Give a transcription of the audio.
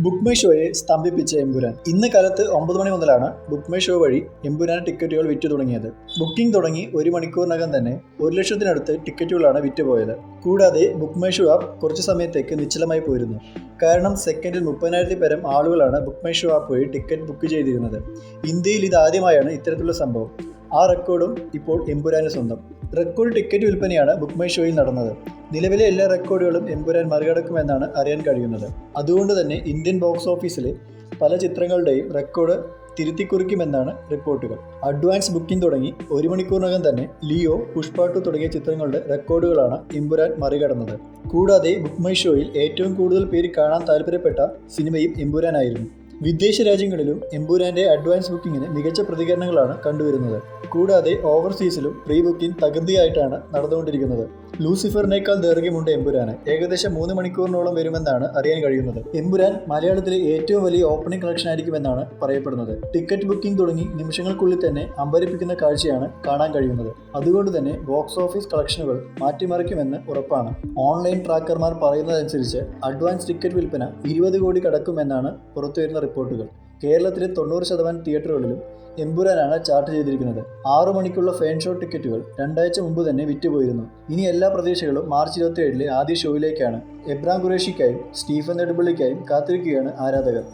Book my ഷോയെ സ്തംഭിപ്പിച്ച എമ്പുരാൻ. ഇന്ന് കാലത്ത് ഒമ്പത് മണി മുതലാണ് ബുക്ക് മൈ ഷോ വഴി എമ്പുരാൻ ടിക്കറ്റുകൾ വിറ്റു തുടങ്ങിയത്. ബുക്കിംഗ് തുടങ്ങി ഒരു മണിക്കൂറിനകം തന്നെ ഒരു ലക്ഷത്തിനടുത്ത് ടിക്കറ്റുകളാണ് വിറ്റുപോയത് കൂടാതെ ബുക്ക് മൈ ഷോ ആപ്പ് കുറച്ച് സമയത്തേക്ക് നിശ്ചലമായി പോയിരുന്നു. കാരണം സെക്കൻഡിൽ മുപ്പതിനായിരത്തി പരം ആളുകളാണ് ബുക്ക് മൈ ഷോ ആപ്പ് വഴി ടിക്കറ്റ് ബുക്ക് ചെയ്തിരുന്നത്. ഇന്ത്യയിൽ ഇതാദ്യമായാണ് ഇത്തരത്തിലുള്ള സംഭവം. ആ റെക്കോർഡും ഇപ്പോൾ എമ്പുരാന് സ്വന്തം. റെക്കോർഡ് ടിക്കറ്റ് വിൽപ്പനയാണ് ബുക്ക് മൈ ഷോയിൽ നടന്നത്. നിലവിലെ എല്ലാ റെക്കോർഡുകളും എമ്പുരാൻ മറികടക്കുമെന്നാണ് അറിയാൻ കഴിയുന്നത്. അതുകൊണ്ട് തന്നെ ഇന്ത്യൻ ബോക്സ് ഓഫീസിലെ പല ചിത്രങ്ങളുടെയും റെക്കോർഡ് തിരുത്തിക്കുറിക്കുമെന്നാണ് റിപ്പോർട്ടുകൾ. അഡ്വാൻസ് ബുക്കിംഗ് തുടങ്ങി ഒരു മണിക്കൂറിനകം തന്നെ ലിയോ പുഷ്പാട്ടു തുടങ്ങിയ ചിത്രങ്ങളുടെ റെക്കോർഡുകളാണ് എമ്പുരാൻ മറികടന്നത്. കൂടാതെ ബുക്ക് മൈ ഷോയിൽ ഏറ്റവും കൂടുതൽ പേര് കാണാൻ താല്പര്യപ്പെട്ട സിനിമയും എമ്പുരാനായിരുന്നു. വിദേശ രാജ്യങ്ങളിലും എംബുരാന്റെ അഡ്വാൻസ് ബുക്കിങ്ങിന് മികച്ച പ്രതികരണങ്ങളാണ് കണ്ടുവരുന്നത്. കൂടാതെ ഓവർസീസിലും പ്രീ ബുക്കിംഗ് തകൃതിയായിട്ടാണ് നടന്നുകൊണ്ടിരിക്കുന്നത്. ലൂസിഫറിനേക്കാൾ ദൈർഘ്യമുണ്ട് എംപുരാന്. ഏകദേശം മൂന്ന് മണിക്കൂറിനോളം വരുമെന്നാണ് അറിയാൻ കഴിയുന്നത്. എംപുരാൻ മലയാളത്തിലെ ഏറ്റവും വലിയ ഓപ്പണിംഗ് കളക്ഷൻ ആയിരിക്കുമെന്നാണ് പറയപ്പെടുന്നത്. ടിക്കറ്റ് ബുക്കിംഗ് തുടങ്ങി നിമിഷങ്ങൾക്കുള്ളിൽ തന്നെ അമ്പരിപ്പിക്കുന്ന കാഴ്ചയാണ് കാണാൻ കഴിയുന്നത്. അതുകൊണ്ട് തന്നെ ബോക്സ് ഓഫീസ് കളക്ഷനുകൾ മാറ്റിമറിക്കുമെന്ന് ഉറപ്പാണ്. ഓൺലൈൻ ട്രാക്കർമാർ പറയുന്നതനുസരിച്ച് അഡ്വാൻസ് ടിക്കറ്റ് വിൽപ്പന ഇരുപത് കോടി കടക്കുമെന്നാണ് പുറത്തുവരുന്ന റിപ്പോർട്ടുകൾ. കേരളത്തിലെ തൊണ്ണൂറ് ശതമാനം തിയേറ്ററുകളിലും എമ്പുരാനാണ് ചാർട്ട് ചെയ്തിരിക്കുന്നത്. ആറു മണിക്കുള്ള ഫാൻ ഷോ ടിക്കറ്റുകൾ രണ്ടാഴ്ച മുമ്പ് തന്നെ വിറ്റുപോയിരുന്നു. ഇനി എല്ലാ പ്രതീക്ഷകളും മാർച്ച് ഇരുപത്തി ഏഴിലെ ആദ്യ ഷോയിലേക്കാണ്. എബ്രാം ഖുറേഷിക്കായും സ്റ്റീഫൻ നെടുമ്പള്ളിക്കായും കാത്തിരിക്കുകയാണ് ആരാധകർ.